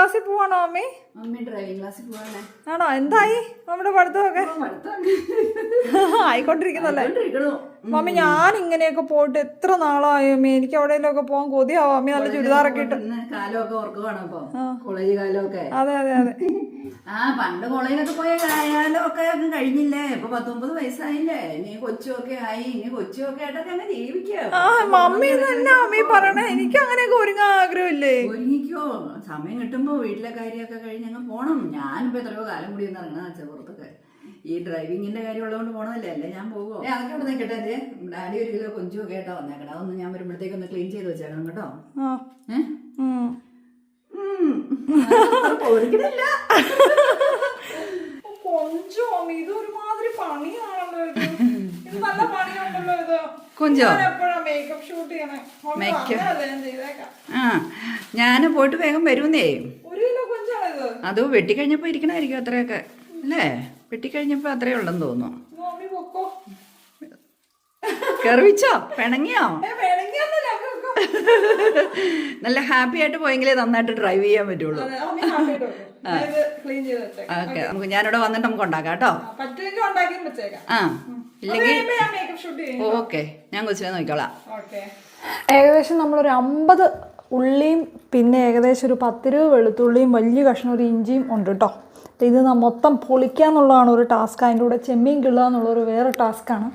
ക്ലാസ്സിൽ പോവാണോ mummy mummy driving ക്ലാസ്സിൽ പോവാണേ. ആണോ? എന്തായി നമ്മുടെ പഠിത്തമൊക്കെ? ആയിക്കൊണ്ടിരിക്കുന്നല്ലേ? മമ്മി ഞാൻ ഇങ്ങനെയൊക്കെ പോയിട്ട് എത്ര നാളായി മമ്മി എനിക്ക് എവിടെയെങ്കിലുമൊക്കെ പോകാൻ കൊതിയാവും. മമ്മി നല്ല ചുരിദാറൊക്കെ ഇട്ട് കാലമൊക്കെ ഓർക്കുവാണ് അപ്പൊ കോളേജ് കാലമൊക്കെ? അതെ അതെ അതെ. ആ പണ്ട് കോളേജിലൊക്കെ പോയ കാലം ഒക്കെ കഴിഞ്ഞില്ലേ? ഇപ്പൊ പത്തൊമ്പത് വയസ്സായില്ലേ? ഇനി കൊച്ചുമൊക്കെ ആയി ഇനി കൊച്ചുമൊക്കെ ആയിട്ടൊക്കെ അങ്ങനെ ജീവിക്കോ. ആ മമ്മി തന്നെ പറയണേ. എനിക്ക് അങ്ങനെയൊക്കെ ഒരുങ്ങാൻ ആഗ്രഹമില്ലേ? ഒരുങ്ങിക്കോ. സമയം കിട്ടുമ്പോ വീട്ടിലെ കാര്യമൊക്കെ കഴിഞ്ഞ് അങ്ങ് പോണം. ഞാനിപ്പോ എത്രയോ കാലം കൂടി ഒന്ന് ഇറങ്ങണ വെച്ചാൽ പുറത്തൊക്കെ. ഈ ഡ്രൈവിങ്ങിന്റെ കാര്യം ഉള്ളതുകൊണ്ട് പോണതല്ലേ? അല്ലേ ഞാൻ പോകുമോ അതൊക്കെ ഇവിടെ നിൽക്കട്ടെ ഡാഡി ഒരു കിലോ കൊഞ്ചുമൊക്കെ ആയിട്ടാ വന്നേക്കട്ടെ അതൊന്ന് ഞാൻ വരുമ്പോഴത്തേക്ക് ഒന്ന് ക്ലീൻ ചെയ്ത് വെച്ചേക്കണം കേട്ടോ. ആ. ഏഹ് പൊറിക്കണില്ല കൊഞ്ചോ ഇത് ഒരുമാതിരി പണിയാണല്ലോ ഇത്. ഇത് നല്ല പണിയുണ്ടല്ലോ ഇത്. കൊഞ്ചോ? മേക്കപ്പ് ഷൂട്ട് ചെയ്യണേ? ആ ഞാൻ പോയിട്ട് വേഗം വരുന്നേ. ഒരു കിലോ കൊഞ്ചാണ് ഇത്. അത് വെട്ടിക്കഴിഞ്ഞപ്പോ ഇരിക്കണായിരിക്കും അത്രയൊക്കെ. അല്ലേ? വെട്ടിക്കഴിഞ്ഞപ്പോ അത്രേ ഉള്ളെന്ന് തോന്നുന്നു. കറിവിച്ചോ പിണങ്ങിയോ? ഏ നല്ല ഹാപ്പി ആയിട്ട് പോയെങ്കിലേ നന്നായിട്ട് ഡ്രൈവ് ചെയ്യാൻ പറ്റുള്ളൂ. അതെ, മമ്മി happy ഞാൻ ഇത് ക്ലീൻ ചെയ്ത് വെച്ചേക്കാം. ഓക്കെ. നമുക്ക് ഞാനിവിടെ വന്നിട്ട് നമുക്ക് ഉണ്ടാക്കാം കേട്ടോ. ആ, വെച്ചേക്കാം. ആ. അത് ഇല്ലെങ്കിൽ ഓക്കെ. ഞാൻ കൊച്ചിനെ നോക്കിക്കോളാം. ഓക്കെ. ഏകദേശം നമ്മളൊരു അമ്പത് ഉള്ളിയും പിന്നെ ഏകദേശം ഒരു പത്ത് രൂപ വെളുത്തുള്ളിയും വലിയ കഷ്ണം ഒരു ഇഞ്ചിയും ഉണ്ട് കേട്ടോ. ഇത് ന- മൊത്തം പൊളിക്കുക എന്നുള്ളതാണ് ഒരു ടാസ്ക് അതിന്റെ കൂടെ ചെമ്മീൻ കിള്ളുക എന്നുള്ളൊരു വേറെ ടാസ്ക്കാണ്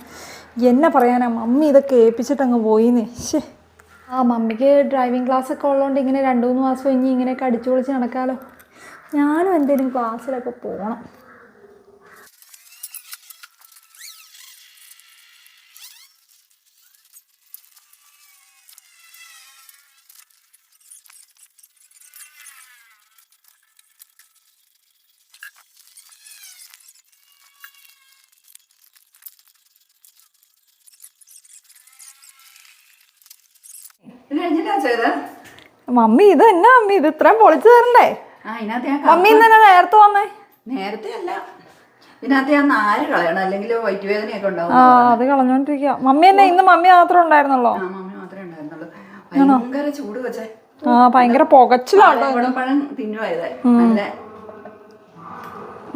എന്നെ പറയാനാ മമ്മി ഇതൊക്കെ ഏൽപ്പിച്ചിട്ടങ്ങ് പോയിന്നേ. ശേ ആ മമ്മിക്ക് ഡ്രൈവിംഗ് ക്ലാസ് ഒക്കെ ഉള്ളതുകൊണ്ട് ഇങ്ങനെ രണ്ട് മൂന്ന് മാസം ഇനി ഇങ്ങനെയൊക്കെ അടിച്ചു പൊളിച്ച് നടക്കാമല്ലോ ഞാനും എന്തെങ്കിലും ക്ലാസ്സിലൊക്കെ പോകണം മമ്മി ഇത് എന്നാ മമ്മി? ഇത് ഇത്രയും പൊളിച്ചു തരണ്ടേ? മമ്മി ഇന്ന് നേരത്തെ വന്നേ. നേരത്തെ അല്ല. ഇതിനകത്ത് ഞാൻ നാല് കളയണം. അല്ലെങ്കിൽ ഉണ്ടാവും. ആ അത് കളഞ്ഞോണ്ടിരിക്കുക മമ്മി തന്നെ ഇന്ന് മമ്മി മാത്രമേ ഉണ്ടായിരുന്നുള്ളോ? മമ്മി മാത്രമേ ഉണ്ടായിരുന്നുള്ളൂ. ഭയങ്കര ചൂട് വെച്ചേ ആ ഭയങ്കര പുകച്ചിലാണ് പഴം തിന്നുവായത് നല്ല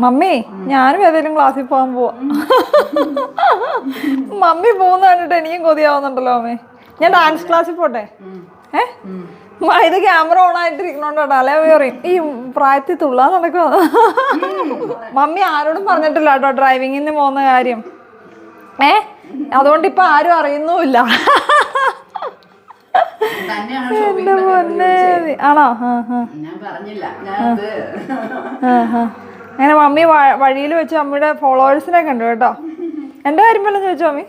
മമ്മി ഞാനും ഏതെങ്കിലും ക്ലാസ്സിൽ പോകാൻ പോവാ. മമ്മി പോകുന്ന കണ്ടിട്ട് എനിക്കും കൊതിയാവുന്നുണ്ടല്ലോ അമ്മേ ഞാൻ ഡാൻസ് ക്ലാസ്സിൽ പോട്ടെ? ഏ? ഇത് ക്യാമറ ഓൺ ആയിട്ടിരിക്കണോണ്ടോ അല്ലേ പറയും ഈ പ്രായത്തിൽ തുള്ളാൻ നടക്കുക മമ്മി ആരോടും പറഞ്ഞിട്ടില്ല കേട്ടോ ഡ്രൈവിങ്ങിന് പോകുന്ന കാര്യം. ഏ? അതുകൊണ്ട് ഇപ്പൊ ആരും അറിയുന്നുമില്ല. എന്റെ പൊന്നേ. ആണോ. അങ്ങനെ മമ്മി വഴിയിൽ വെച്ച് അമ്മയുടെ ഫോളോവേഴ്സിനെ കണ്ടു കേട്ടോ. എന്റെ കാര്യം പോലെ ചോദിച്ചോ മമ്മി?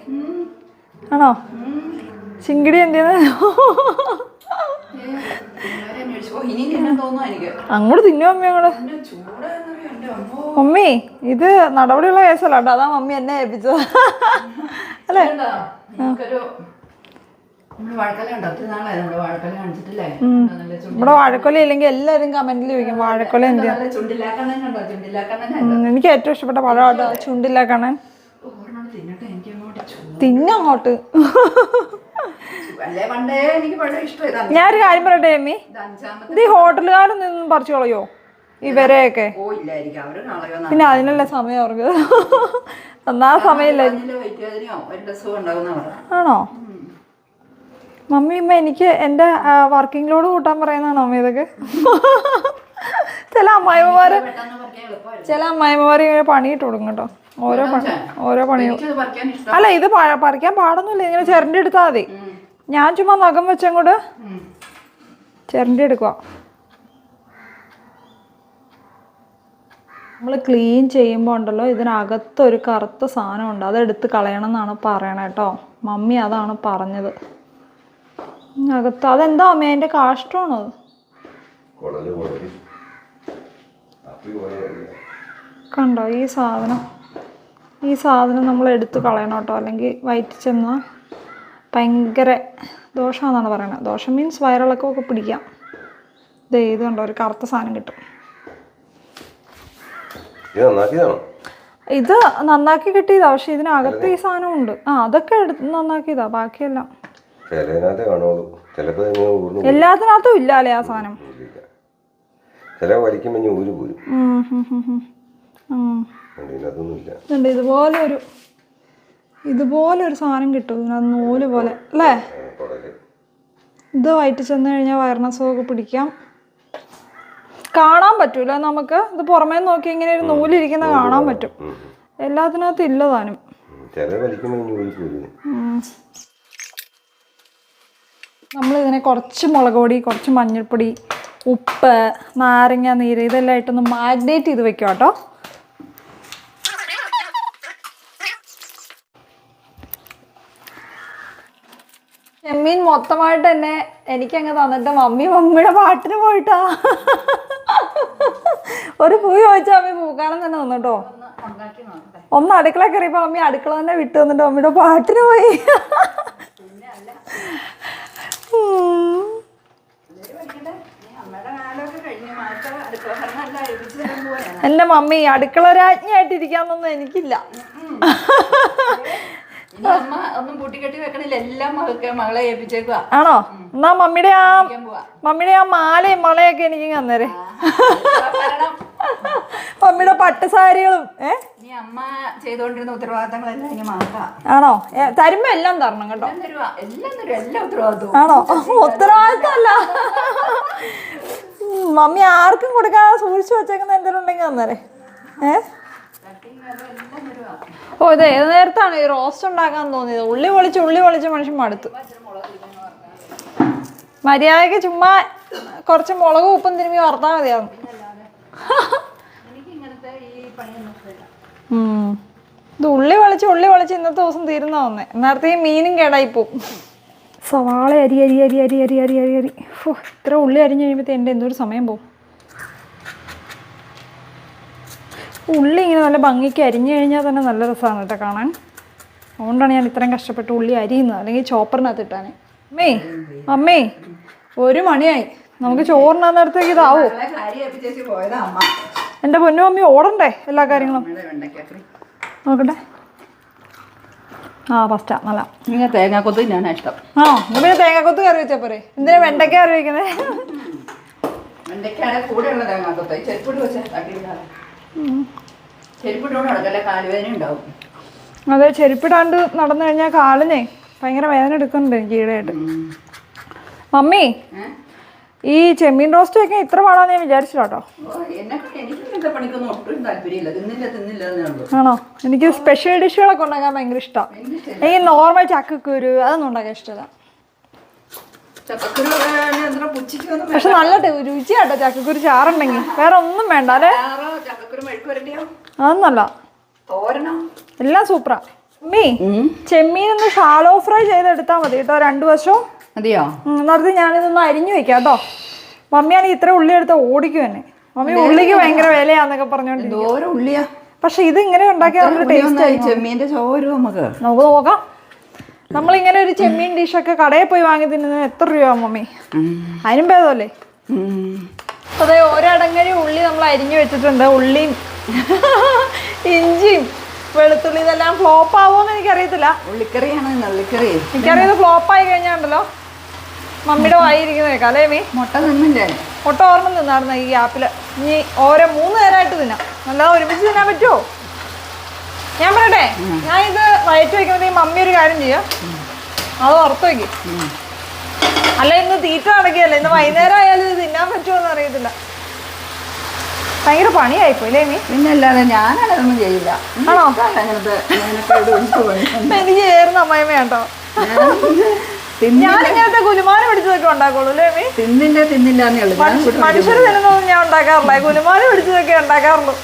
ആണോ? ചിങ്കിടി എന്തിനാ എല്ലാവരെയും അന്വേഷിച്ചു. ഓ, ഇനി തിന്നാൻ തോന്നുന്നു എനിക്ക് അങ്ങോട്ട് തിന്നു അങ്ങോട്ട്. അമ്മോ മമ്മി ഇത് നടപടിയുള്ള കേസല്ല. കേട്ടോ അതാ മമ്മി എന്നെ ഏൽപ്പിച്ചത്. അല്ലേ? ഇവിടെ വാഴക്കൊല ഇല്ലെങ്കിൽ എല്ലാരും കമന്റിൽ ചോദിക്കും വാഴക്കൊല എന്ത് നല്ല കണ്ടോ ചുണ്ടില്ലാക്കണ്ണൻ ഉം, എനിക്ക് ഏറ്റവും ഇഷ്ടപ്പെട്ട പഴം കേട്ടോ ചുണ്ടില്ല കാണാൻ തിന്നട്ടെ എനിക്ക് അങ്ങോട്ട് ചൂട്. തിന്നങ്ങോട്ട്. ഞാനൊരു കാര്യം പറയട്ടെ എമ്മി ഇത് ഈ ഹോട്ടലുകാരിൽ നിന്നും പറിച്ചു കളയോ ഇവരെയൊക്കെ പിന്നെ അതിനുള്ള സമയം അവർക്ക്. എന്നാ സമയമില്ല. ആണോ? മമ്മി ഇമ്മ എനിക്ക് എന്റെ വർക്കിംഗ് ലോഡ് കൂട്ടാൻ പറയുന്നതാണോ അമ്മ ഇതൊക്കെ? ചില എളുപ്പമായിരുന്നു. ചില അമ്മായിമ്മമാര് ഇങ്ങനെ പണിയിട്ട് കൊടുക്കും കേട്ടോ. ഓരോ പണി ഓരോ പണി എനിക്കത് പറിക്കാൻ ഇഷ്ടം. അല്ല ഇത് പറിക്കാൻ പാടൊന്നുമില്ല. ഇങ്ങനെ ചിരണ്ടി എടുത്താൽ മതി. ഞാൻ ചുമ്മാ നഖം വെച്ചങ്ങോട്ട്. ചിരണ്ടി എടുക്കുക. നമ്മൾ ക്ലീൻ ചെയ്യുമ്പോൾ ഉണ്ടല്ലോ ഇതിനകത്ത് ഒരു കറുത്ത സാധനം ഉണ്ട് അത് എടുത്ത് കളയണം എന്നാണ് പറയണേ കേട്ടോ. മമ്മി അതാണ് പറഞ്ഞത്. അകത്ത് അതെന്താ അമ്മ? അതിന്റെ കാഷ്ടമാണോ അത് കണ്ടോ ഈ സാധനം? ഈ സാധനം നമ്മൾ എടുത്തു കളയണം കേട്ടോ. അല്ലെങ്കിൽ വയറ്റി ചെന്നാൽ ഭയങ്കര ദോഷമാണെന്നാണ് പറയുന്നത്. ദോഷം മീൻസ് വയറിളക്കമൊക്കെ പിടിക്കാം. ദേ ഇത് കണ്ടോ ഒരു കറുത്ത സാധനം കിട്ടും. ഇത് ഇത് നന്നാക്കി കിട്ടിയതാ പക്ഷെ ഇതിനകത്ത് ഈ സാധനം ഉണ്ട്. ആ അതൊക്കെ എടുത്ത് നന്നാക്കിയതാ ബാക്കിയെല്ലാം. എല്ലാത്തിനകത്തും ഇല്ല അല്ലേ ആ സാധനം? ചില വലിക്കുമ്പോൾ ഞാൻ ഊര് പോരും. ഇതുണ്ട് ഇതുപോലെ ഒരു ഇതുപോലെ ഒരു സാധനം കിട്ടും ഇതിനകത്ത് നൂൽ പോലെ അല്ലേ? ഇത് വയറ്റി ചെന്ന് കഴിഞ്ഞാൽ വയറിനസുഖമൊക്കെ പിടിക്കാം. കാണാൻ പറ്റൂല നമുക്ക്. ഇത് പുറമേ നോക്കി ഇങ്ങനെ ഒരു നൂലിരിക്കുന്ന കാണാൻ പറ്റും. എല്ലാത്തിനകത്തും ഇല്ല താനും. നമ്മൾ ഇതിനെ കുറച്ച് മുളക് പൊടി കുറച്ച് മഞ്ഞൾപ്പൊടി ഉപ്പ് നാരങ്ങ നീര് ഇതെല്ലാം ഇട്ടൊന്ന് മാഗ്നേറ്റ് ചെയ്ത് വെക്കുക കേട്ടോ ചെമ്മീൻ മൊത്തമായിട്ട് തന്നെ എനിക്കങ്ങ് തന്നിട്ട് മമ്മി മമ്മിയുടെ പാട്ടിന് പോയിട്ടാ. ഒരു പൂ ചോദിച്ചാൽ മമ്മി പൂക്കാലം തന്നെ ഉണ്ടാക്കി ഒന്ന് അടുക്കള കയറിയപ്പോൾ മമ്മി അടുക്കള തന്നെ വിട്ടു തന്നിട്ട് മമ്മിയുടെ പാട്ടിന് പോയി. എന്റെ മമ്മി അടുക്കള രാജ്ഞിയായിട്ട് ഇരിക്കാമെന്നൊന്നും എനിക്കില്ല ആണോ? എന്നാ മമ്മിയുടെ ആ മമ്മിയുടെ ആ മാലയും മളയൊക്കെ എനിക്ക് തന്നേരെ. മമ്മിയുടെ പട്ടുസാരികളും ഏ? അമ്മ ചെയ്തോണ്ടിരുന്ന ഉത്തരവാദിത്തങ്ങളെല്ലാം ഇനി മാറ്റാം. ആണോ? തരുമ്പോ എല്ലാം തരണം കേട്ടോ. എല്ലാം തരും. എല്ലാ ഉത്തരവാദിത്വം ആണോ? ഉത്തരവാദിത്തം അല്ല മമ്മി ആർക്കും കൊടുക്കാൻ സൂക്ഷിച്ചു വെച്ചേക്കുന്ന എന്തെങ്കിലും ഉണ്ടെങ്കിൽ തന്നേരെ. ഏ? ഓ ഇത് ഏത് നേരത്താണ് ഈ റോസ്റ്റ് ഉണ്ടാക്കാൻ തോന്നിയത്? ഉള്ളി പൊളിച്ച് ഉള്ളി പൊളിച്ച് മനുഷ്യൻ മടുത്തു. മര്യാദയ്ക്ക് ചുമ്മാ കുറച്ച് മുളക് ഉപ്പും തിരുമ്പി വറുത്താൽ മതിയാവും. ഇത് ഉള്ളി വളിച്ച് ഉള്ളി വളിച്ച് ഇന്നത്തെ ദിവസം തീരുന്ന വന്നേ നേരത്തെ ഈ മീനും കേടായി പോവും. സവാള അരി അരി അരി അരി അരി അരി അരി അരി. ഫോ ഇത്ര ഉള്ളി അരിഞ്ഞ് കഴിയുമ്പോഴത്തേ എന്റെ എന്തോ ഒരു സമയം പോകും ഉള്ളി ഇങ്ങനെ നല്ല ഭംഗിക്ക് അരിഞ്ഞു കഴിഞ്ഞാൽ തന്നെ നല്ല രസമാണ് കേട്ടോ കാണാൻ. അതുകൊണ്ടാണ് ഞാൻ ഇത്രയും കഷ്ടപ്പെട്ട് ഉള്ളി അരിയുന്നത്. അല്ലെങ്കിൽ ചോപ്പറിനകത്ത് ഇട്ടാൻ അമ്മേ അമ്മേ ഒരു മണിയായി. നമുക്ക് ഇതാവോ. മകളെ പോയതാ അമ്മ. എന്റെ പൊന്നു അമ്മ ഓടണ്ടേ എല്ലാ കാര്യങ്ങളും? നോക്കട്ടെ. ആ ഫസ്റ്റാ നല്ല. ഇങ്ങനെ തേങ്ങാക്കൊത്ത് ഞാൻ ഇഷ്ടം. ആ പിന്നെ തേങ്ങാക്കൊത്ത് കറി വെച്ചാൽ പോരെ. എന്തിനാ വെണ്ടയ്ക്ക കറി വെക്കുന്നത് വെണ്ടയ്ക്കാണ് കൂടെയുള്ള തേങ്ങാക്കൊത്ത്. ചെരുപ്പിട്ട് വെച്ചാൽ ചെരുപ്പിട്ടോണ്ട് നടക്കല്ലേ? കാലുവേദന ഉണ്ടാവും. അതെ ചെരുപ്പിടാണ്ട് നടന്നു കഴിഞ്ഞാൽ കാലിനെ ഭയങ്കര വേദന എടുക്കുന്നുണ്ട് എനിക്ക് ഈടെയായിട്ട് മമ്മി? ഈ ചെമ്മീൻ റോസ്റ്റ് വെക്കാൻ ഇത്ര പാടാന്ന് ഞാൻ വിചാരിച്ചില്ല കേട്ടോ. ആണോ? എനിക്ക് സ്പെഷ്യൽ ഡിഷുകളൊക്കെ ഉണ്ടാക്കാൻ ഭയങ്കര ഇഷ്ടമാണ് എനിക്ക് നോർമൽ ചക്കക്കുരു അതൊന്നും ഉണ്ടാക്കാൻ ഇഷ്ടമല്ല പക്ഷെ നല്ല രുചിയാട്ടോ ചക്കക്കുരു ചാറുണ്ടെങ്കിൽ. വേറെ ഒന്നും വേണ്ട അല്ലേ അതൊന്നല്ല. എല്ലാം സൂപ്പറാ മീ ചെമ്മീൻ ഒന്ന് ഷാലോ ഫ്രൈ ചെയ്തെടുത്താൽ മതി കേട്ടോ രണ്ടു വശവും. അതെയോ നേരത്തെ ഞാനിതൊന്ന് അരിഞ്ഞു വെക്കാം കേട്ടോ. മമ്മിയാണെങ്കിൽ ഇത്ര ഉള്ളി എടുത്ത് ഓടിക്കും എന്നെ. മമ്മി ഉള്ളിക്ക് ഭയങ്കര വിലയാന്നൊക്കെ പറഞ്ഞോണ്ട് ഉള്ളിയാ? പക്ഷെ ഇത് ഇങ്ങനെ ഉണ്ടാക്കിയാൽ നല്ല ടേസ്റ്റ് ആയി ചെമ്മീന്റെ ചോരും നമുക്ക്? നമുക്ക് നോക്കാം. നമ്മളിങ്ങനെ ഒരു ചെമ്മീൻ ഡിഷൊക്കെ കടയിൽ പോയി വാങ്ങി തിന്നുന്നത് എത്ര രൂപ മമ്മി? അതിനും ഭേദമല്ലേ? അതെ ഒരടങ്ങരി ഉള്ളി നമ്മൾ അരിഞ്ഞു വെച്ചിട്ടുണ്ട്. ഉള്ളിയും ഇഞ്ചിയും വെളുത്തുള്ളി ഇതെല്ലാം ഫ്ലോപ്പ് ആവോന്ന് എനിക്കറിയത്തില്ല. ഉള്ളിക്കറിയാണ്? എനിക്കറിയത് ഫ്ലോപ്പ് ആയി കഴിഞ്ഞാണ്ടല്ലോ മമ്മിയുടെ വായിരിക്കുന്നേ കേൾക്കാം അല്ലേ മീ? മുട്ട തിന്നില്ലേ? ഒട്ട ഓർമ്മ നിന്നായിരുന്നു ഈ ആപ്പിൽ ഇനി ഓരോ മൂന്ന് നേരമായിട്ട് തിന്നാം. അല്ലാതെ ഒരുമിച്ച് തിന്നാൻ പറ്റുമോ ഞാൻ പറയട്ടെ ഞാൻ ഇത് വയറ്റ് ഈ മമ്മി ഒരു കാര്യം ചെയ്യാം. അത് ഓർത്ത് വയ്ക്കും അല്ല ഇന്ന് തീറ്റ അടക്കിയല്ല ഇന്ന് വൈകുന്നേരം ആയാലും ഇത് തിന്നാൻ പറ്റുമോ എന്ന് അറിയത്തില്ല. ഭയങ്കര പണിയായിപ്പോയി അല്ലേ മീ? പിന്നെ അല്ലാതെ ഞാനാണ് അതൊന്നും ചെയ്യില്ല. ആണോ? എനിക്ക് ചേർന്ന അമ്മായിമ്മ കേട്ടോ ഞാൻ ഇങ്ങനത്തെ കുലുമാനം പിടിച്ചതൊക്കെ ഉണ്ടാക്കുള്ളൂ അല്ലേ തിന്നില്ല തിന്നില്ല മനുഷ്യർ തന്നെ ഞാൻ ഉണ്ടാക്കാറില്ല. കുലുമാല പിടിച്ചതൊക്കെ ഉണ്ടാക്കാറുള്ളൂ.